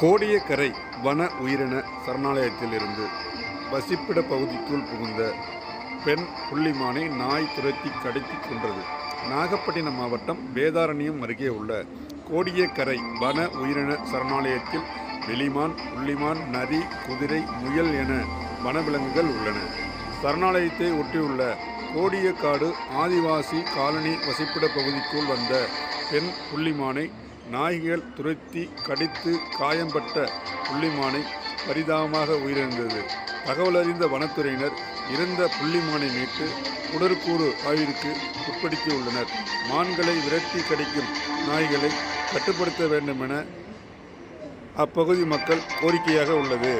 கோடியக்கரை வன உயிரின சரணாலயத்திலிருந்து வசிப்பிட பகுதிக்குள் புகுந்த பெண் புள்ளிமானை நாய் துரத்தி கடித்து கொன்றது. நாகப்பட்டினம் மாவட்டம் வேதாரண்யம் அருகே உள்ள கோடியக்கரை வன உயிரின சரணாலயத்தில் வெளிமான் புள்ளிமான் நரி குதிரை முயல் என வனவிலங்குகள் உள்ளன. சரணாலயத்தை ஒட்டியுள்ள கோடியக்காடு ஆதிவாசி காலனி வசிப்பிட பகுதிக்குள் வந்த பெண் புள்ளிமானை நாய்கள் துரத்தி கடித்து காயம்பட்ட புள்ளிமானை பரிதாபமாக உயிரிழந்தது. தகவல் அறிந்த வனத்துறையினர் இறந்த புள்ளிமானை மீட்டு உடற்கூறு ஆய்விற்கு உட்படுத்தியுள்ளனர். மான்களை விரட்டி கடிக்கும் நாய்களை கட்டுப்படுத்த வேண்டும் என அப்பகுதி மக்கள் கோரிக்கையாக உள்ளது.